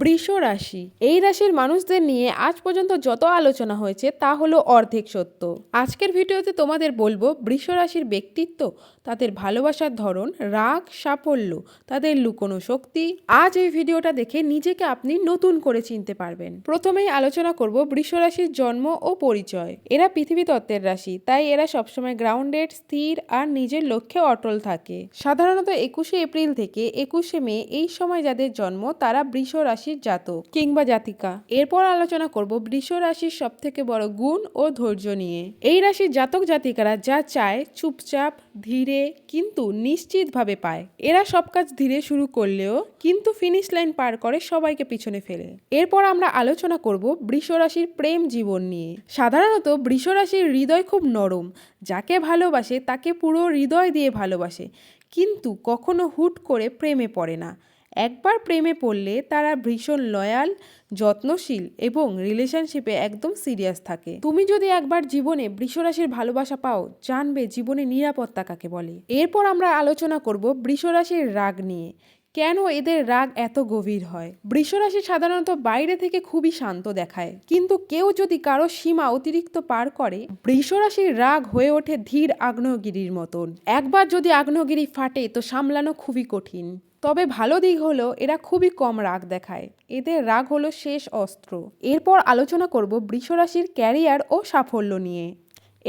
বৃষ রাশি। এই রাশির মানুষদের নিয়ে আজ পর্যন্ত যত আলোচনা হয়েছে তা হলো অর্ধেক সত্য। আজকের ভিডিওতে তোমাদের বলব, বৃষ রাশির ব্যক্তিত্ব তাদের ভালোবাসার ধরন, রাগ, সাফল্য, তাদের লুকোনো শক্তি। আজ এই ভিডিওটা দেখে নিজেকে আপনি নতুন করে চিনতে পারবেন। প্রথমেই আলোচনা করব বৃষ রাশির জন্ম ও পরিচয়। এরা পৃথিবী তত্ত্বের রাশি, তাই এরা সবসময় গ্রাউন্ডেড, স্থির আর নিজের লক্ষ্যে অটল থাকে। সাধারণত একুশে এপ্রিল থেকে একুশে মে এই সময় যাদের জন্ম, তারা বৃষ রাশির জাতক কিংবা জাতিকা। এরপর আলোচনা করব বৃষ রাশির সব থেকে বড় গুণ ও ধৈর্য নিয়ে। এই রাশির জাতক জাতিকারা যা চায় চুপচাপ, ধীরে, কিন্তু নিশ্চিতভাবে পায়। এরা সব কাজ ধীরে শুরু করলেও কিন্তু ফিনিশ লাইন পার করে সবাইকে পিছনে ফেলে। এরপর আমরা আলোচনা করব বৃষ রাশির প্রেম জীবন নিয়ে। সাধারণত বৃষ রাশির হৃদয় খুব নরম, যাকে ভালোবাসে তাকে পুরো হৃদয় দিয়ে ভালোবাসে, কিন্তু কখনো হুট করে প্রেমে পড়ে না। একবার প্রেমে পড়লে তারা ভীষণ লয়াল যত্নশীল এবং রিলেশনশিপে একদম সিরিয়াস থাকে। তুমি যদি একবার জীবনে বৃষরাশির ভালোবাসা পাও, জানবে জীবনে নিরাপত্তা কাকে বলে। এরপর আমরা আলোচনা করব বৃষরাশির রাগ নিয়ে। কেন এদের রাগ এত গভীর হয়? বৃষরাশি সাধারণত বাইরে থেকে খুবই শান্ত দেখায়। কিন্তু কেউ যদি কারও সীমা অতিরিক্ত পার করে, বৃষরাশির রাগ হয়ে ওঠে ধীর আগ্নেয়গিরির মতন। একবার যদি আগ্নেয়গিরি ফাটে, তো সামলানো খুবই কঠিন। তবে ভালো দিক হলো, এরা খুবই কম রাগ দেখায়। এদের রাগ হলো শেষ অস্ত্র। এরপর আলোচনা করব বৃষরাশির ক্যারিয়ার ও সাফল্য নিয়ে।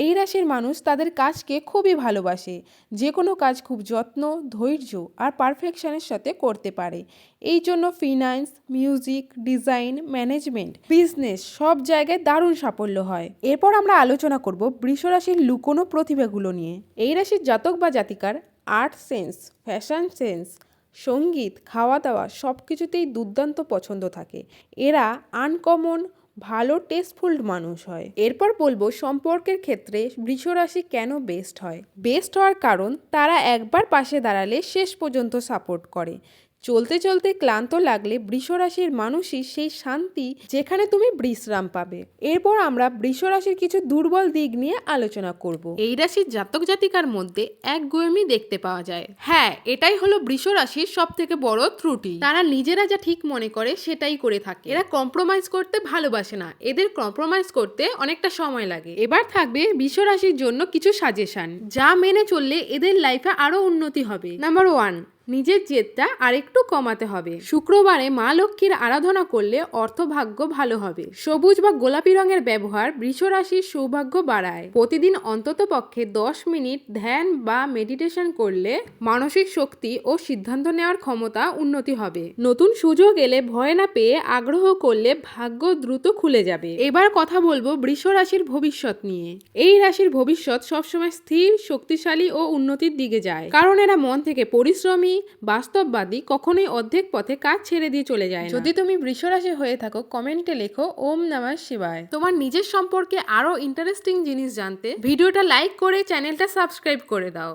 এই রাশির মানুষ তাদের কাজকে খুবই ভালোবাসে, যে কোনো কাজ খুব যত্ন, ধৈর্য আর পারফেকশনের সাথে করতে পারে। এই জন্য finance music design management business সব জায়গায় দারুণ সাফল্য হয়। এরপর আমরা আলোচনা করব বৃষরাশির লুকোনো প্রতিভাগুলো নিয়ে। এই রাশির জাতক বা জাতিকার আর্ট সেন্স ফ্যাশন সেন্স সংগীত, খাওয়া দাওয়া সব কিছুতেই দুর্দান্ত পছন্দ থাকে। এরা আনকমন ভালো টেস্টফুল মানুষ হয়। এরপর বলব সম্পর্কের ক্ষেত্রে বৃষরাশি কেন বেস্ট হয়? বেস্ট হওয়ার কারণ তারা একবার পাশে দাঁড়ালে শেষ পর্যন্ত সাপোর্ট করে। চলতে চলতে ক্লান্ত লাগলে বৃষরাশির মানুষই সেই শান্তি যেখানে তুমি বিশ্রাম পাবে। এরপর আমরা বৃষরাশির কিছু দুর্বল দিক নিয়ে আলোচনা করব। এই রাশির জাতক জাতিকার মধ্যে এক গোয়েমি দেখতে পাওয়া যায়। হ্যাঁ এটাই হলো বৃষরাশির সব থেকে বড় ত্রুটি। তারা নিজেরা যা ঠিক মনে করে সেটাই করে থাকে। এরা কম্প্রোমাইজ করতে ভালোবাসে না। এদের কম্প্রোমাইজ করতে অনেকটা সময় লাগে। এবার থাকবে বৃষরাশির জন্য কিছু সাজেশন যা মেনে চললে এদের লাইফে আরও উন্নতি হবে। নাম্বার ওয়ান নিজের জেদটা আরেকটু কমাতে হবে। শুক্রবারে মা লক্ষ্মীর আরাধনা করলে অর্থভাগ্য ভালো হবে। সবুজ বা গোলাপি রঙের ব্যবহার বৃষ রাশির সৌভাগ্য বাড়ায়। প্রতিদিন অন্তত পক্ষে দশ মিনিট ধ্যান বা মেডিটেশন করলে মানসিক শক্তি ও সিদ্ধান্ত নেওয়ার ক্ষমতা উন্নতি হবে। নতুন সুযোগ এলে ভয় না পেয়ে আগ্রহ করলে ভাগ্য দ্রুত খুলে যাবে। এবার কথা বলব বৃষ রাশির ভবিষ্যৎ নিয়ে। এই রাশির ভবিষ্যৎ সবসময় স্থির, শক্তিশালী ও উন্নতির দিকে যায়। কারণ এরা মন থেকে পরিশ্রমী বাস্তববাদী কখনোই অর্ধেক পথে কাজ ছেড়ে দিয়ে চলে যায় যদি তুমি বৃষরাশি হয়ে থাকো কমেন্টে লেখো ওম নামা শিবায়। তোমার নিজের সম্পর্কে আরও ইন্টারেস্টিং জিনিস জানতে ভিডিওটা লাইক করে চ্যানেলটা সাবস্ক্রাইব করে দাও।